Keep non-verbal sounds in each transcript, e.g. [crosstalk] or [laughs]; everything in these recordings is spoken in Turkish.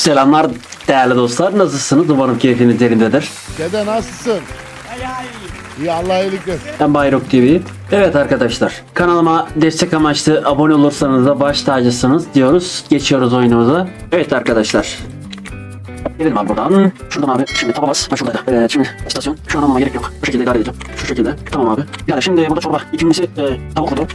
Selamlar değerli dostlar. Nasılsınız? Umarım keyfiniz yerindedir. Dede nasılsın? İyi Allah iyilik versin. Ben Bayrok TV. Evet arkadaşlar kanalıma destek amaçlı abone olursanız da baş tacısınız diyoruz. Geçiyoruz oyunumuza. Evet arkadaşlar. Gidelim abi buradan. Şuradan abi. Şimdi tabamız. Ha şuradaydı. Evet şimdi istasyon. Şu an almama gerek yok. Bu şekilde idare edeceğim. Şu şekilde. Tamam abi. Yani şimdi burada çorba. İkincisi e, tavuk budu.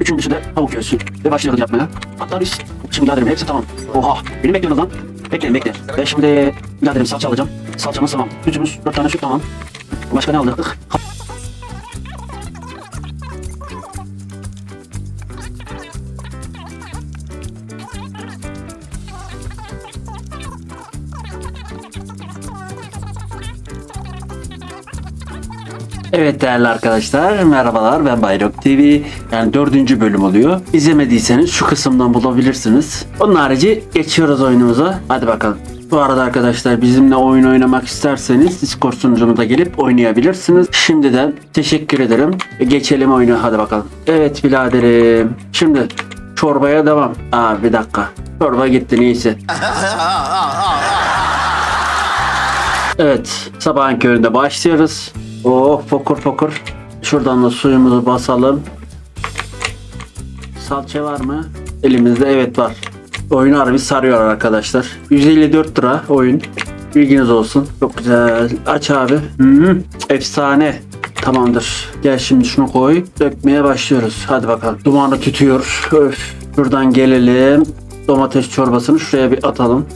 Üçüncüsü de tavuk göğsü. Ve başlıyoruz yapmaya. Hatta biz şimdi biraderim hepsi tamam. Oha. Beni bekliyorsunuz lan. Bekleyin bekleyin. Ve şimdi biraderim salça alacağım. Salçamız tamam. Sütümüz. Dört tane süt tamam. Başka ne aldık? Evet değerli arkadaşlar merhabalar ben Bayrok TV yani dördüncü bölüm oluyor. İzlemediyseniz şu kısımdan bulabilirsiniz. Onun harici geçiyoruz oyunumuza. Hadi bakalım. Bu arada arkadaşlar bizimle oyun oynamak isterseniz Discord sunucumuza gelip oynayabilirsiniz. Şimdiden teşekkür ederim. Geçelim oyunu hadi bakalım. Evet biraderim. Şimdi çorbaya devam. Aa bir dakika. Çorba gitti neyse. [laughs] Evet, sabahın köründe başlıyoruz. Oh, fokur fokur. Şuradan da suyumuzu basalım. Salça var mı? Elimizde evet var. Oyun harbi sarıyor arkadaşlar. 154 lira oyun. Bilginiz olsun. Çok güzel. Aç abi. Hı, efsane. Tamamdır. Gel şimdi şunu koy. Dökmeye başlıyoruz. Hadi bakalım. Dumanı tütüyor. Öf. Şuradan gelelim. Domates çorbasını şuraya bir atalım.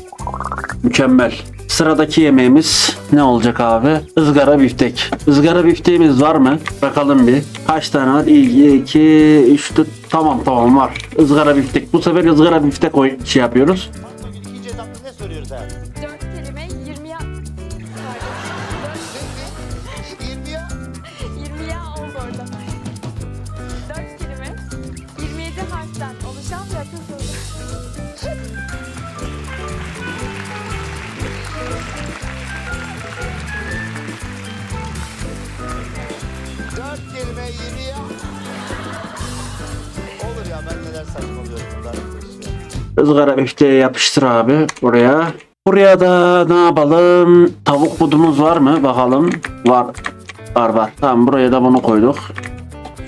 Mükemmel. Sıradaki yemeğimiz ne olacak abi? Izgara biftek. Izgara bifteğimiz var mı? Bakalım bir. Kaç tane var? 2, 3, tamam tamam var. Izgara biftek. Bu sefer ızgara biftek şey yapıyoruz. Izgara bifteği yapıştır abi buraya. Buraya da ne yapalım? Tavuk budumuz var mı? Bakalım. Var. Var var. Tamam buraya da bunu koyduk.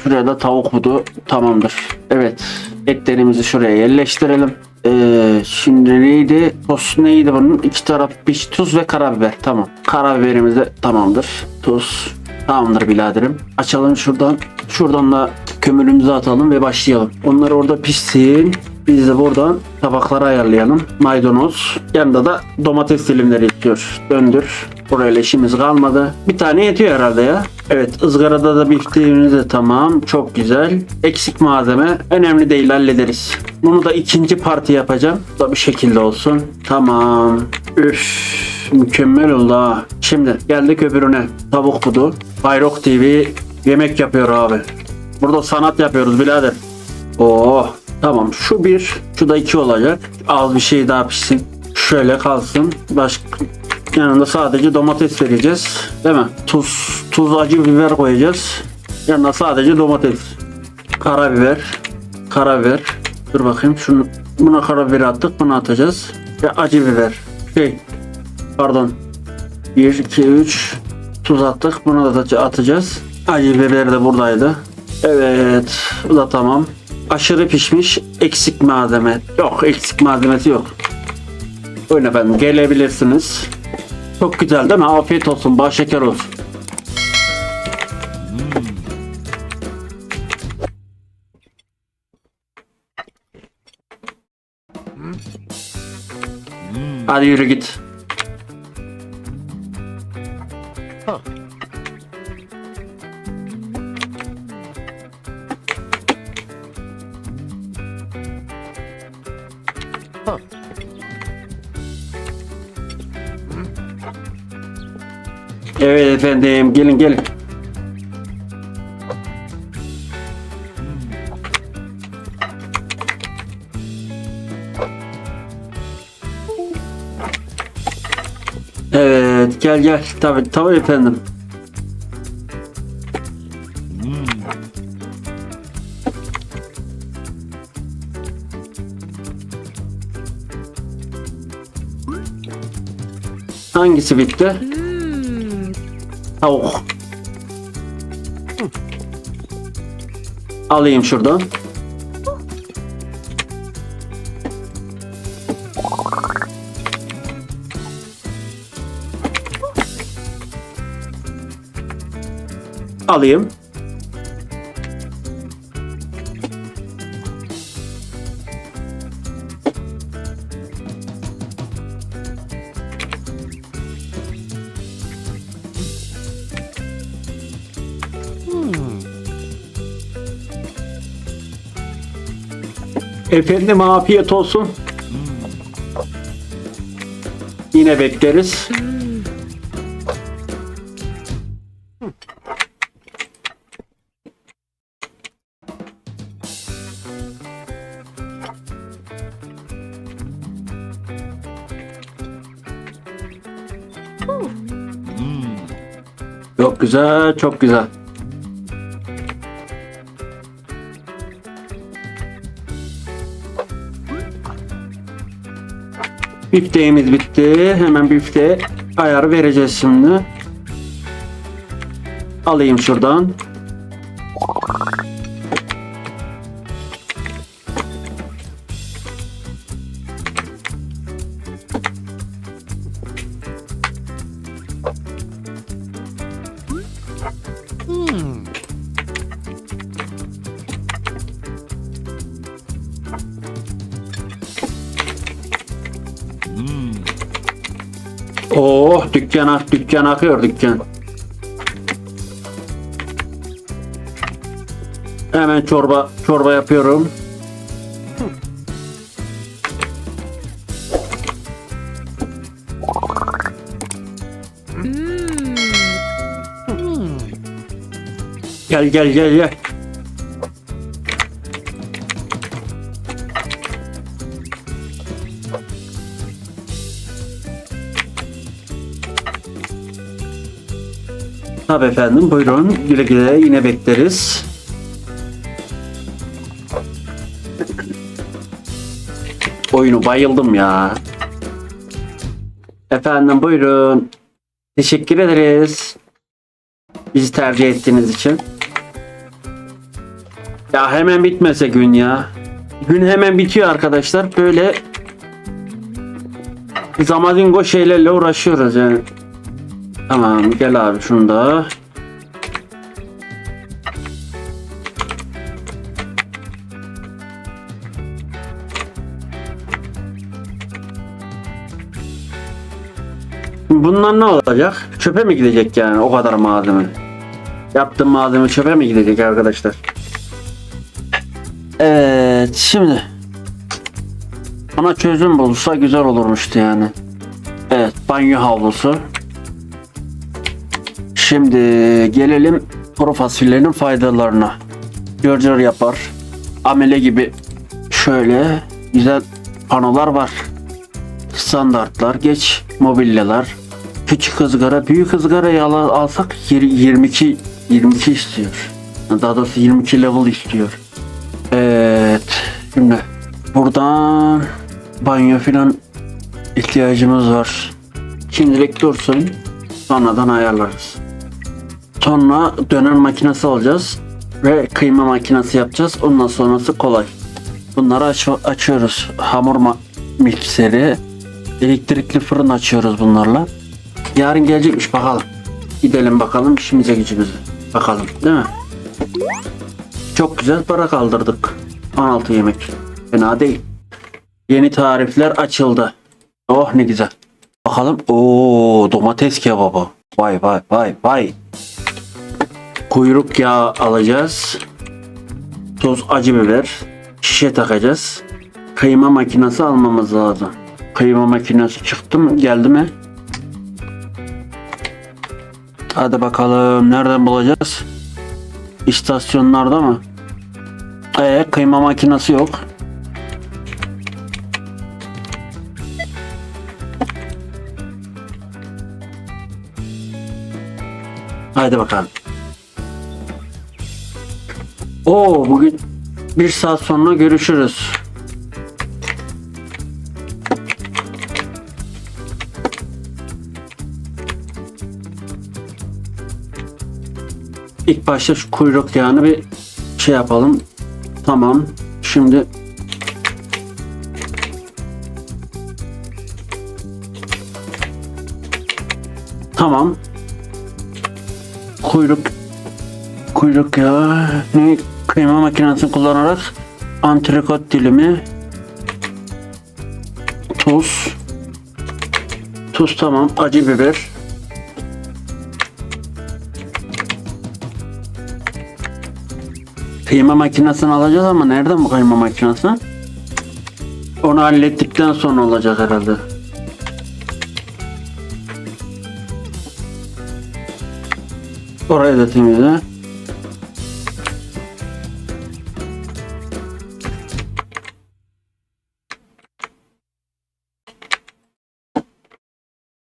Şuraya da tavuk budu tamamdır. Evet. Etlerimizi şuraya yerleştirelim. Ee, şimdi neydi? Sos neydi bunun? İki taraf piş, tuz ve karabiber. Tamam. Karabiberimiz de tamamdır. Tuz. Tamamdır biraderim. Açalım şuradan. Şuradan da kömürümüzü atalım ve başlayalım. Onlar orada pişsin. Biz de buradan tabaklara ayarlayalım. Maydanoz. Yanında da domates dilimleri istiyor. Döndür. Burayla işimiz kalmadı. Bir tane yetiyor herhalde ya. Evet ızgarada da bifteğimiz de tamam. Çok güzel. Eksik malzeme. Önemli değil hallederiz. Bunu da ikinci parti yapacağım. Da bir şekilde olsun. Tamam. Üf. Mükemmel oldu ha. Şimdi geldik öbürüne. Tavuk budu. Bayrok TV yemek yapıyor abi. Burada sanat yapıyoruz birader. Oo, tamam şu bir, şu da iki olacak. Az bir şey daha pişsin. Şöyle kalsın. Başka yanında sadece domates vereceğiz. Değil mi? Tuz, tuz acı biber koyacağız. Yanında sadece domates. Karabiber, karabiber. Dur bakayım şunu buna karabiber attık, bunu atacağız. Ve acı biber. Şey, pardon. 1 2 3 tuz attık. Bunu da atacağız. Acı biber de buradaydı. Evet, bu da tamam. Aşırı pişmiş, eksik malzeme. Yok, eksik malzemesi yok. Buyurun efendim, gelebilirsiniz. Çok güzel değil mi? Afiyet olsun, bal şeker olsun. Hadi yürü git. Evet efendim, gelin gelin. Evet, gel gel. Tabii, tabii efendim. Hangisi bitti? Tavuk. Alayım şuradan. Alayım. Efendim afiyet olsun. Yine bekleriz. Çok güzel, çok güzel. Bifteğimiz bitti. Hemen bifte ayarı vereceğiz şimdi. Alayım şuradan. Oh dükkan ak dükkan akıyor dükkan. Hemen çorba çorba yapıyorum. Gel gel gel gel. Tabii efendim buyurun güle güle yine bekleriz. Oyunu bayıldım ya. Efendim buyurun. Teşekkür ederiz. Bizi tercih ettiğiniz için. Ya hemen bitmese gün ya. Gün hemen bitiyor arkadaşlar. Böyle zamadingo şeylerle uğraşıyoruz yani. Tamam gel abi şunu da. Bunlar ne olacak? Çöpe mi gidecek yani o kadar malzeme? Yaptığım malzeme çöpe mi gidecek arkadaşlar? Evet şimdi ona çözüm bulursa güzel olurmuştu yani. Evet banyo havlusu. Şimdi gelelim kuru fasulyenin faydalarına. Görcör yapar. Amele gibi şöyle güzel panolar var. Standartlar, geç mobilyalar. Küçük ızgara, büyük ızgarayı al- alsak yir- 22 22 istiyor. Daha doğrusu 22 level istiyor. Evet. Şimdi buradan banyo filan ihtiyacımız var. Şimdilik dursun. Sonradan ayarlarız. Sonra döner makinesi alacağız ve kıyma makinesi yapacağız. Ondan sonrası kolay. Bunları aç açıyoruz. Hamur mikseri, elektrikli fırın açıyoruz bunlarla. Yarın gelecekmiş bakalım. Gidelim bakalım işimize gücümüze. Bakalım değil mi? Çok güzel para kaldırdık. 16 yemek. Fena değil. Yeni tarifler açıldı. Oh ne güzel. Bakalım. Oo domates kebabı. Vay vay vay vay. Kuyruk yağı alacağız. Toz acı biber. Şişe takacağız. Kıyma makinesi almamız lazım. Kıyma makinesi çıktı mı? Geldi mi? Hadi bakalım. Nereden bulacağız? İstasyonlarda mı? Ee, kıyma makinesi yok. Haydi bakalım. Oo bugün bir saat sonra görüşürüz. İlk başta şu kuyruk yağını bir şey yapalım. Tamam. Şimdi Tamam. Kuyruk kuyruk ya. Ne kıyma makinesini kullanarak antrikot dilimi tuz tuz tamam acı biber kıyma makinesini alacağız ama nereden bu kıyma makinesi? Onu hallettikten sonra olacak herhalde. Orayı da temizle.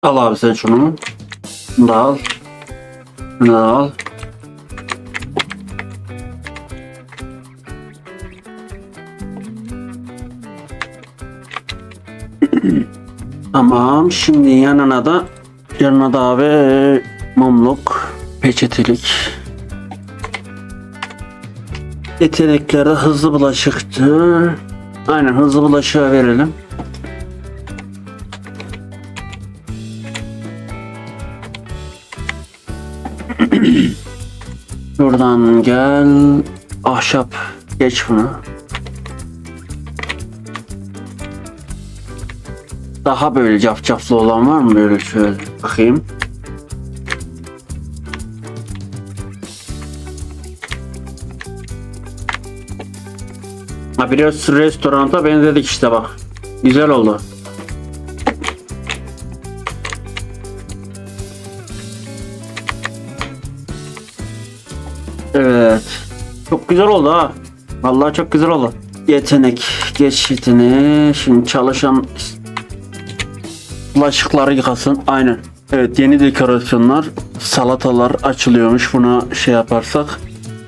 Al abi sen şunu. Bunu da al. Bunu da al. [clears throat] Tamam şimdi yanına da yanına da abi mumluk peçetelik yeteneklerde hızlı bulaşıktı aynen hızlı bulaşığa verelim [clears throat] Buradan gel ahşap geç bunu Daha böyle cafcaflı olan var mı böyle şöyle bakayım. Ha biraz restoranta benzedik işte bak. Güzel oldu. Çok güzel oldu ha. Vallahi çok güzel oldu. Yetenek. Geç yeteneği. Şimdi çalışan bulaşıkları yıkasın. Aynen. Evet yeni dekorasyonlar. Salatalar açılıyormuş. Buna şey yaparsak.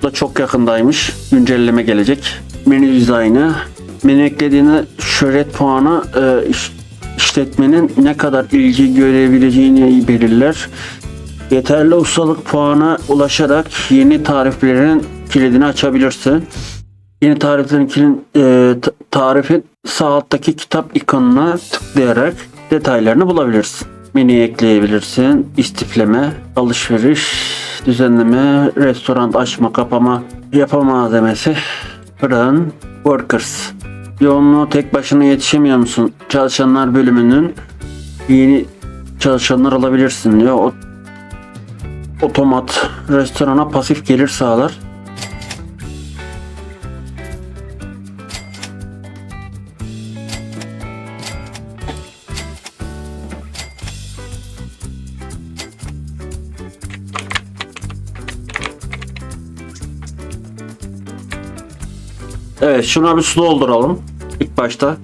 Bu da çok yakındaymış. Güncelleme gelecek. Menü dizaynı. Menü eklediğinde şöhret puanı e, iş- işletmenin ne kadar ilgi görebileceğini belirler. Yeterli ustalık puanına ulaşarak yeni tariflerin kilidini açabilirsin. Yeni tariflerin kilin, e, t- tarifin sağ alttaki kitap ikonuna tıklayarak detaylarını bulabilirsin. Menü ekleyebilirsin. İstifleme, alışveriş, düzenleme, restoran açma, kapama, yapı malzemesi, fırın, workers. Yoğunluğu tek başına yetişemiyor musun? Çalışanlar bölümünün yeni çalışanlar alabilirsin diyor. O otomat restorana pasif gelir sağlar. Evet şuna bir su dolduralım ilk başta.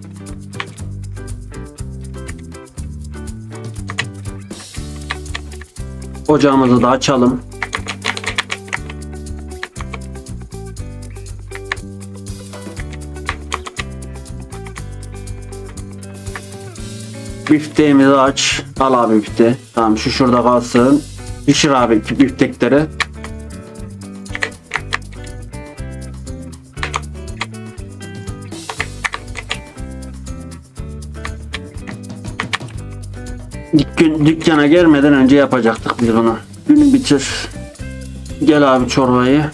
Ocağımızı da açalım. Bifteğimizi aç. Al abi bifte. Tamam şu şurada kalsın. Pişir abi biftekleri. Dükkan, dükkana gelmeden önce yapacaktık biz bunu. Günü bitir. Gel abi çorbayı.